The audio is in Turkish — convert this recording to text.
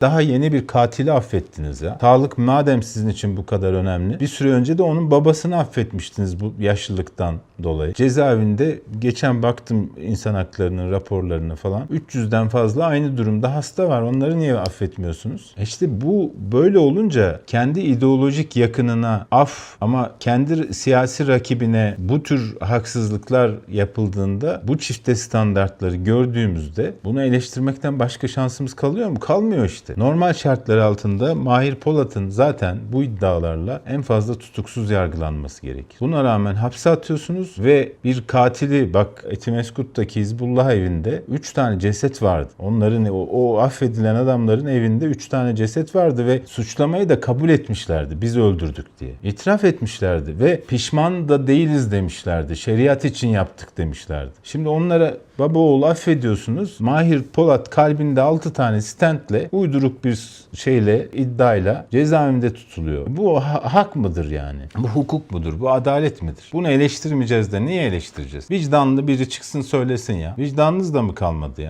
Daha yeni bir katili affettiniz ya. Sağlık madem sizin için bu kadar önemli. Bir süre önce de onun babasını affetmiştiniz bu yaşlılıktan dolayı. Cezaevinde geçen baktım insan haklarının raporlarına falan. 300'den fazla aynı durumda hasta var. Onları niye affetmiyorsunuz? E İşte bu böyle olunca kendi ideolojik yakınına af ama kendi siyasi rakibine bu tür haksızlıklar yapıldığında bu çifte standartları gördüğümüzde bunu eleştirmekten başka şansımız kalıyor mu? Kalmıyor işte. Normal şartlar altında Mahir Polat'ın zaten bu iddialarla en fazla tutuksuz yargılanması gerekir. Buna rağmen hapse atıyorsunuz ve bir katili bak Etimeskut'taki Hizbullah evinde 3 tane ceset vardı. Onların o, o affedilen adamların evinde 3 tane ceset vardı ve suçlamayı da kabul etmişlerdi. Biz öldürdük diye. İtiraf etmişlerdi ve pişman da değiliz demişlerdi. Şeriat için yaptık demişlerdi. Şimdi onlara baba oğul affediyorsunuz. Mahir Polat kalbinde 6 tane stentle uyduruk bir şeyle iddiayla cezaevinde tutuluyor. Bu ha- hak mıdır yani? Bu hukuk mudur? Bu adalet midir? Bunu eleştirmeyeceğiz de niye eleştireceğiz? Vicdanlı biri çıksın söylesin ya. Vicdanınız da mı kalmadı ya?